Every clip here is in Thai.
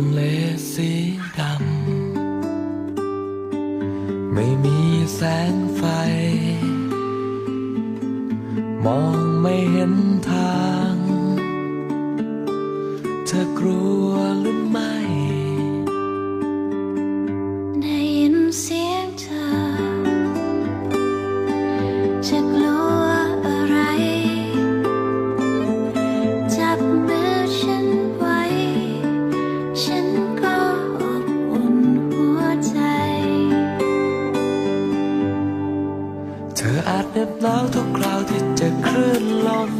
ะเลสีดำ ไม่มีแสงไฟ มองไม่เห็นทาง เธอกลัว น็บหนาวทุกคราวที่เจอคลื่นลม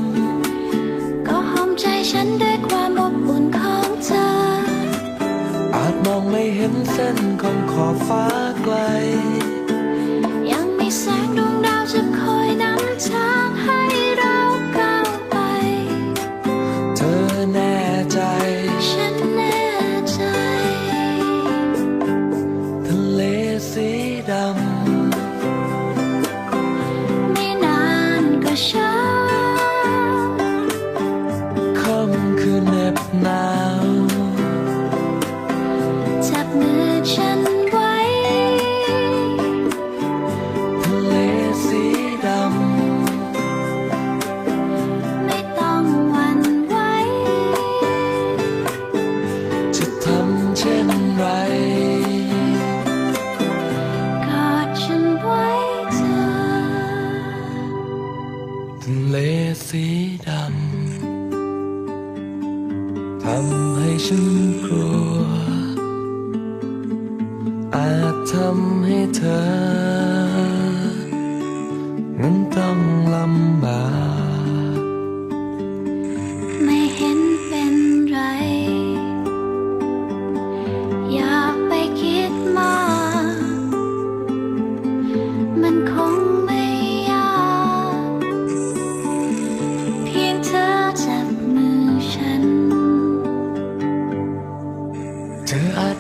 ก็หอมใจฉันด้วยความอบอุ่นของเธอ อาจมองไม่เห็นเส้นของขอบฟ้าไกล ยังมีแสงดวงดาวจะคอยนำทางให้เราก้าวไป เธอแน่ใจ ฉันแน่ใจ ทะเลสีดไทะเลสีดำทำให้ฉันกลัว อาจทำให้เธอ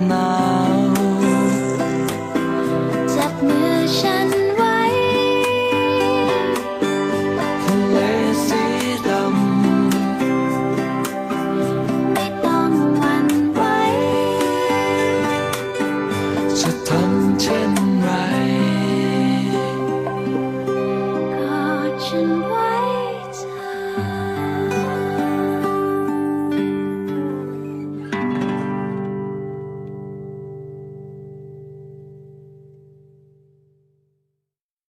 now.